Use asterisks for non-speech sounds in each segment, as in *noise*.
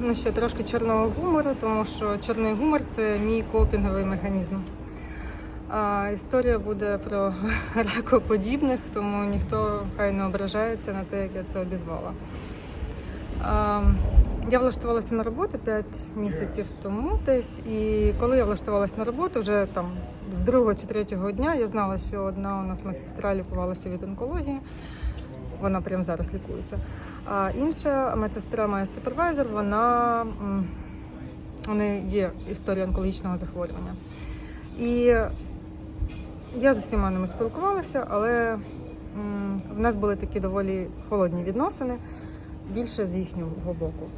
ну що, трошки чорного гумору, тому що чорний гумор це мій копінговий механізм. А історія буде про *laughs* ракоподібних, тому ніхто хай не ображається на те, як я це обізвала. А, я влаштувалася на роботу 5 місяців тому десь, і коли я влаштувалася на роботу, вже там з другого чи третього дня я знала, що одна у нас медсестра лікувалася від онкології. Вона прямо зараз лікується. А інша медсестра, моя супервайзер, вона у є історія онкологічного захворювання. І я з усіма ними спілкувалася, але в нас були такі доволі холодні відносини, більше з їхнього боку.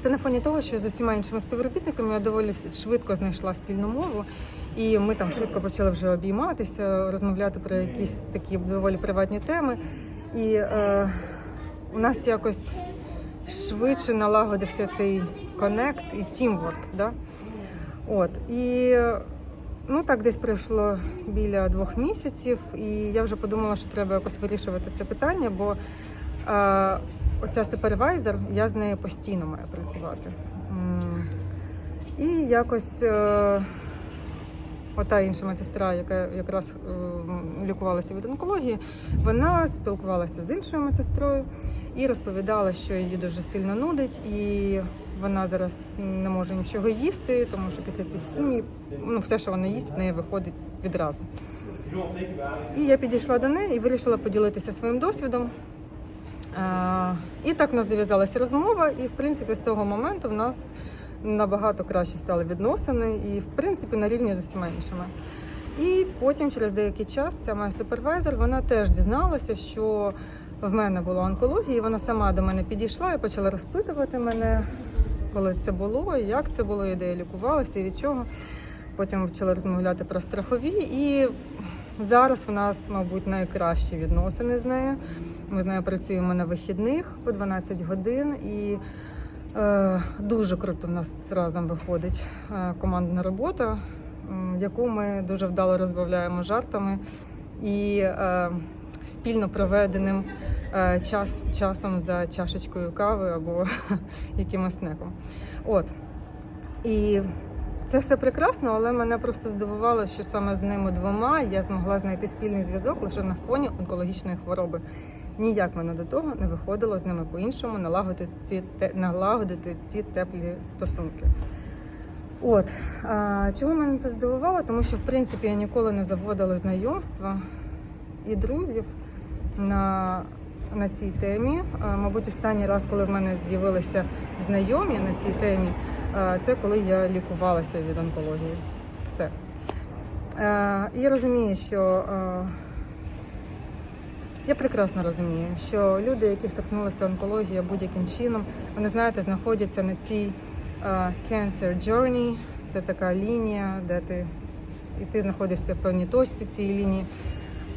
Це на фоні того, що з усіма іншими співробітниками я доволі швидко знайшла спільну мову, і ми там швидко почали вже обійматися, розмовляти про якісь такі доволі приватні теми. І е, у нас якось швидше налагодився цей коннект і тімворк. Да? От. І ну так десь пройшло біля двох місяців, і я вже подумала, що треба якось вирішувати це питання, бо е, оця супервайзер, я з нею постійно маю працювати. І якось е, ота інша медсестра, яка якраз е, лікувалася від онкології, вона спілкувалася з іншою медсестрою і розповідала, що її дуже сильно нудить, і вона зараз не може нічого їсти, тому що після цієї хімії ну, все, що вона їсть, в неї виходить відразу. І я підійшла до неї і вирішила поділитися своїм досвідом. Е, І так у нас зав'язалася розмова, і в принципі з того моменту в нас набагато краще стали відносини, і в принципі на рівні з усіма іншими. І потім, через деякий час, ця моя супервайзер, вона теж дізналася, що в мене була онкологія, і вона сама до мене підійшла і почала розпитувати мене, коли це було, як це було, і де я лікувалася, і від чого. Потім ми почали розмовляти про страхові, і зараз у нас, мабуть, найкращі відносини з нею. Ми з нею працюємо на вихідних по 12 годин, і дуже круто в нас разом виходить е, командна робота, яку ми дуже вдало розбавляємо жартами і е, спільно проведеним е, час, часом за чашечкою кави або *laughs* якимось снеком. От. І це все прекрасно, але мене просто здивувало, що саме з ними двома я змогла знайти спільний зв'язок лише на фоні онкологічної хвороби. Ніяк мене до того не виходило з ними по-іншому налагодити ці, налагодити ці теплі стосунки. От а, чого мене це здивувало? Тому що в принципі я ніколи не заводила знайомства і друзів на, на цій темі. А, мабуть, останній раз, коли в мене з'явилися знайомі на цій темі, а, це коли я лікувалася від онкології. Все. І я розумію, що е, я прекрасно розумію, що люди, яких торкнулася онкологія будь-яким чином, вони знаєте, знаходяться на цій е, cancer journey. Це така лінія, де ти і ти знаходишся в певній точці цієї лінії.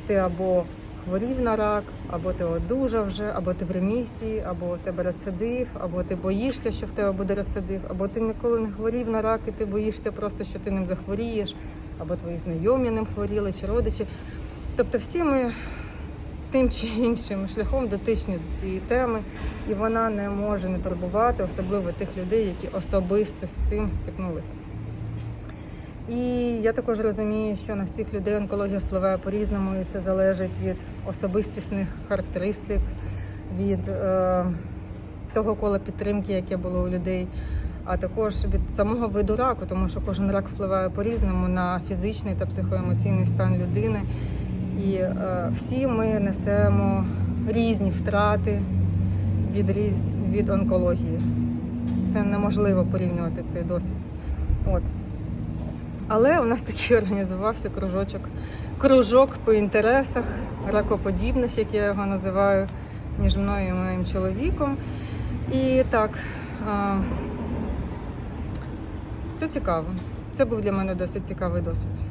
Ти або хворів на рак, або ти одужав вже, або ти в ремісії, або у тебе рецидив, або ти боїшся, що в тебе буде рецидив, або ти ніколи не хворів на рак, і ти боїшся просто, що ти ним захворієш, або твої знайомі ним хворіли чи родичі. Тобто всі ми тим чи іншим шляхом дотичні до цієї теми, і вона не може не турбувати, особливо тих людей, які особисто з цим стикнулися. І я також розумію, що на всіх людей онкологія впливає по-різному, і це залежить від особистісних характеристик, від е, того кола підтримки, яке було у людей, а також від самого виду раку, тому що кожен рак впливає по-різному на фізичний та психоемоційний стан людини. І е, всі ми несемо різні втрати від, від онкології. Це неможливо порівнювати цей досвід. От. Але у нас такий *laughs* організувався кружочок, кружок по інтересах ракоподібних, як я його називаю, між мною і моїм чоловіком. І так, е, це цікаво. Це був для мене досить цікавий досвід.